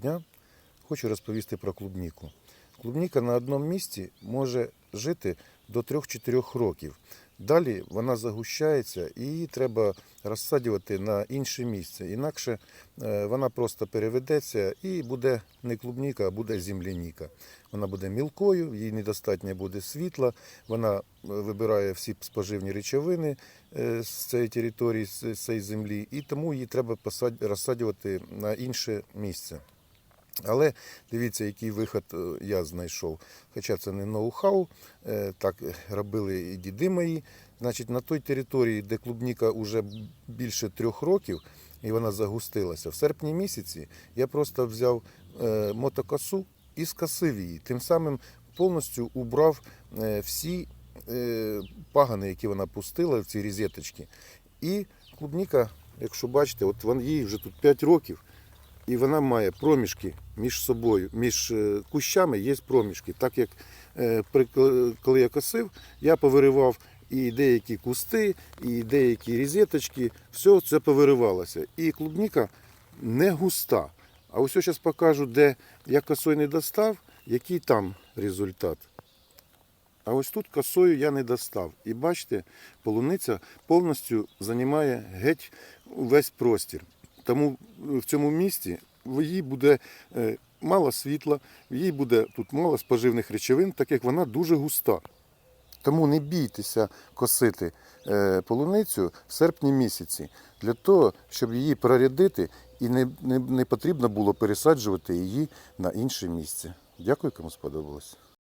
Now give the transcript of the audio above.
дня хочу розповісти про клубніку. Клубніка на одному місці може жити до 3-4 років. Далі вона загущається і її треба розсаджувати на інше місце. Інакше е, вона просто переведеться і буде не клубніка, а буде земляніка. Вона буде мілкою, їй недостатньо буде світла, вона е, вибирає всі споживні речовини е, з цієї території, з цієї землі, і тому її треба розсаджувати на інше місце. Але дивіться, який виход е, я знайшов. Хоча це не ноу-хау, е, так робили і діди мої. Значить, на той території, де клубніка вже більше трьох років, і вона загустилася, в серпні місяці я просто взяв е, мотокосу і скосив її. Тим самим повністю убрав е, всі е, пагани, які вона пустила в ці різеточки. І клубніка, якщо бачите, от вон їй вже тут 5 років. І вона має проміжки між собою, між е, кущами є проміжки. Так як е, коли я косив, я повиривав і деякі кусти, і деякі різеточки, все це повиривалося. І клубніка не густа. А ось зараз покажу, де я косою не достав, який там результат. А ось тут косою я не достав. І бачите, полуниця повністю займає геть весь простір. Тому в цьому місці в їй буде е, мало світла, їй буде тут мало споживних речовин, так як вона дуже густа. Тому не бійтеся косити е, полуницю в серпні місяці для того, щоб її прорядити і не, не, не потрібно було пересаджувати її на інше місце. Дякую, кому сподобалось.